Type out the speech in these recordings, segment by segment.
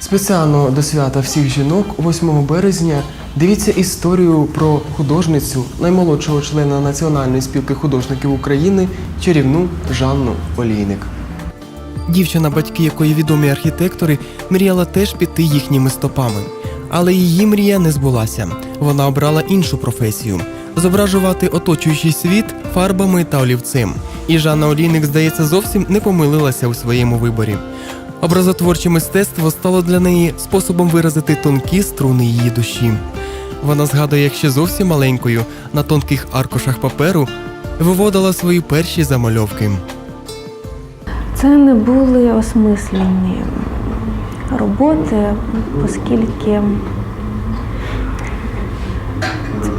Спеціально до свята всіх жінок 8 березня дивіться історію про художницю наймолодшого члена Національної спілки художників України чарівну Жанну Олійник. Дівчина, батьки якої відомі архітектори, мріяла теж піти їхніми стопами. Але її мрія не збулася. Вона обрала іншу професію зображувати оточуючий світ фарбами та олівцем. І Жанна Олійник, здається, зовсім не помилилася у своєму виборі. Образотворче мистецтво стало для неї способом виразити тонкі струни її душі. Вона згадує, як ще зовсім маленькою на тонких аркушах паперу виводила свої перші замальовки. Це не були осмислені роботи, оскільки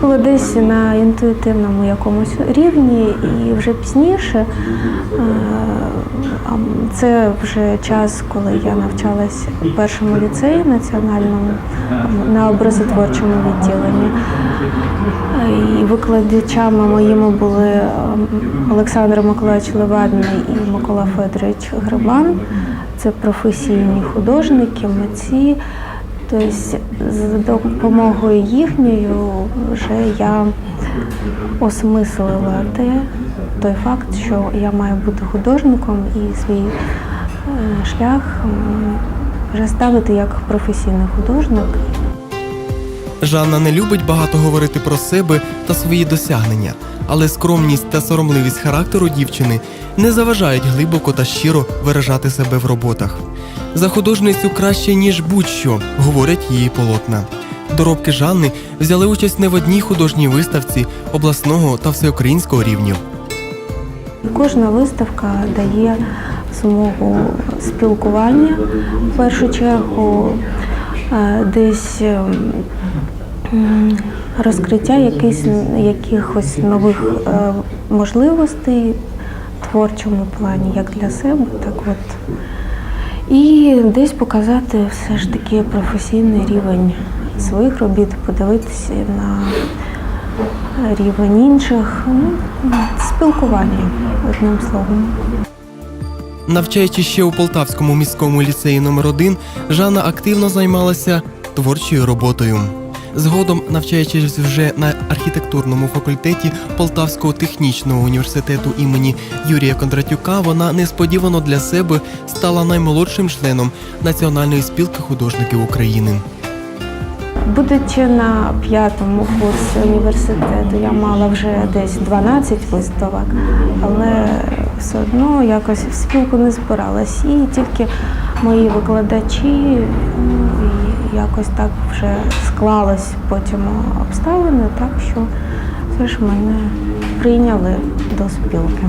було десь на інтуїтивному якомусь рівні, і вже пізніше е, це вже час, коли я навчалась у першому ліцеї національному на образотворчому відділенні. І викладачами моїми були Олександр Миколаївич Левадний і Микола Федорович Грибан. Це професійні художники, митці. Тобто з допомогою їхньою вже я осмислила те, той факт, що я маю бути художником і свій е, шлях вже ставити як професійний художник. Жанна не любить багато говорити про себе та свої досягнення, але скромність та соромливість характеру дівчини не заважають глибоко та щиро виражати себе в роботах. За художницю краще, ніж будь-що, говорять її полотна. Доробки Жанни взяли участь не в одній художній виставці обласного та всеукраїнського рівнів. Кожна виставка дає змогу спілкування в першу чергу, е, десь ем, розкриття якихось, якихось нових е, можливостей в творчому плані, як для себе, так от. І десь показати все ж таки професійний рівень своїх робіт, подивитися на рівень інших, ну, спілкування, одним словом. Навчаючись ще у Полтавському міському ліцеї номер 1 Жанна активно займалася творчою роботою. Згодом, навчаючись вже на архітектурному факультеті Полтавського технічного університету імені Юрія Кондратюка, вона несподівано для себе стала наймолодшим членом Національної спілки художників України. Будучи на п'ятому курсі університету, я мала вже десь 12 виставок, але все одно якось в спілку не збиралась. І тільки мої викладачі якось так вже склалось потім обставини, так що все ж мене прийняли до спілки.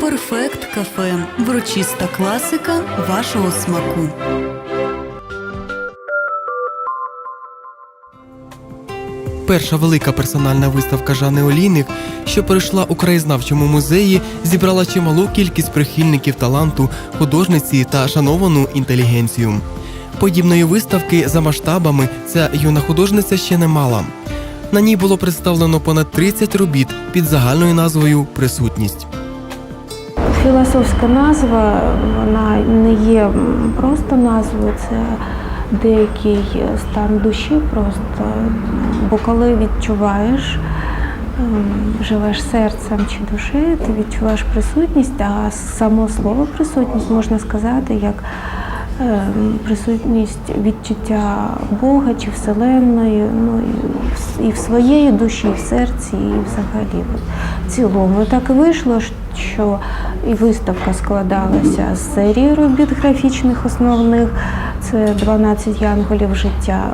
Перфект кафе. Врочиста класика вашого смаку. Перша велика персональна виставка Жанни Олійник, що пройшла у краєзнавчому музеї, зібрала чималу кількість прихильників таланту, художниці та шановану інтелігенцію. Подібної виставки за масштабами ця юна художниця ще не мала. На ній було представлено понад 30 робіт під загальною назвою Присутність. Філософська назва, вона не є просто назвою, це деякий стан душі просто. Бо коли відчуваєш, ем, живеш серцем чи душею, ти відчуваєш присутність, а само слово присутність можна сказати як ем, присутність відчуття Бога чи Вселенної, ну і в- своєї душі, і в серці, і взагалі в цілому. Так і вийшло, що і виставка складалася з серії робіт графічних основних. Це 12 янголів життя,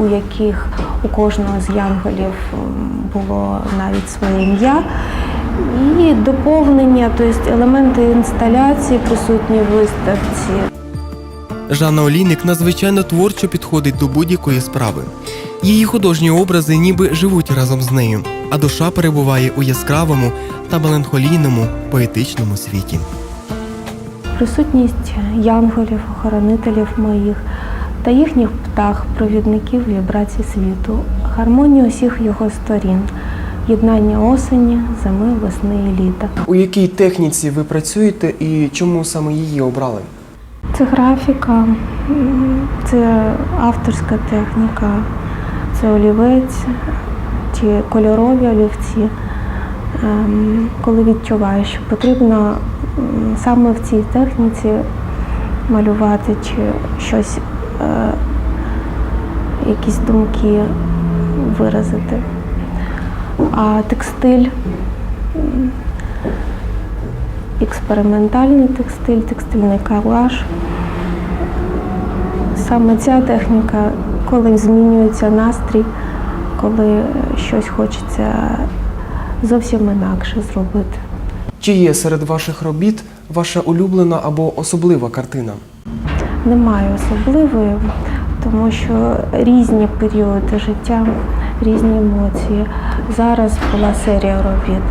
у яких у кожного з янголів було навіть своє ім'я. І доповнення, тобто елементи інсталяції присутні в виставці. Жанна Олійник надзвичайно творчо підходить до будь-якої справи. Її художні образи ніби живуть разом з нею, а душа перебуває у яскравому та меланхолійному поетичному світі. Присутність янголів, охоронителів моїх та їхніх птах, провідників вібрацій світу, гармонію усіх його сторін, єднання осені, зими, весни і літа. У якій техніці ви працюєте і чому саме її обрали? Це графіка, це авторська техніка, це олівець, ті кольорові олівці. Ем, Коли відчуваєш, що потрібно саме в цій техніці малювати чи щось, е, якісь думки виразити. А текстиль експериментальний текстиль, текстильний колаж. Саме ця техніка, коли змінюється настрій, коли щось хочеться зовсім інакше зробити. Чи є серед ваших робіт ваша улюблена або особлива картина? Немає особливої, тому що різні періоди життя, різні емоції. Зараз була серія робіт.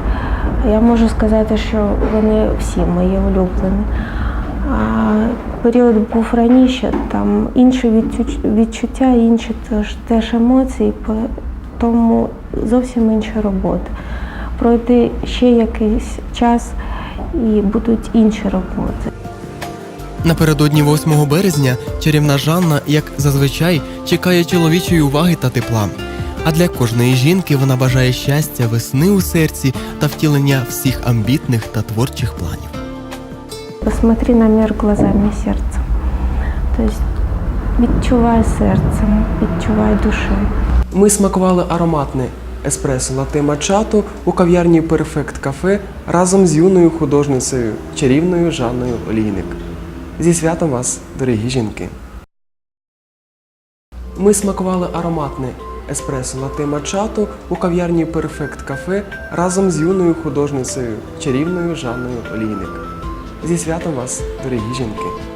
Я можу сказати, що вони всі мої улюблені. А період був раніше, там інші відчуття, інші теж, теж емоції, тому зовсім інші роботи. Пройде ще якийсь час і будуть інші роботи. Напередодні 8 березня чарівна Жанна, як зазвичай, чекає чоловічої уваги та тепла. А для кожної жінки вона бажає щастя, весни у серці та втілення всіх амбітних та творчих планів. Посмотри на мир глазами сердца. То есть відчувай серцем, відчувай душою. Ми смакували ароматне еспресо лате мачато у кав'ярні Перфект Кафе разом з юною художницею чарівною Жанною Олійник. Зі святом вас, дорогі жінки! Ми смакували ароматне еспресо лате мачато у кав'ярні Перфект Кафе разом з юною художницею чарівною Жанною Олійник. Зі святом вас, дорогі жінки!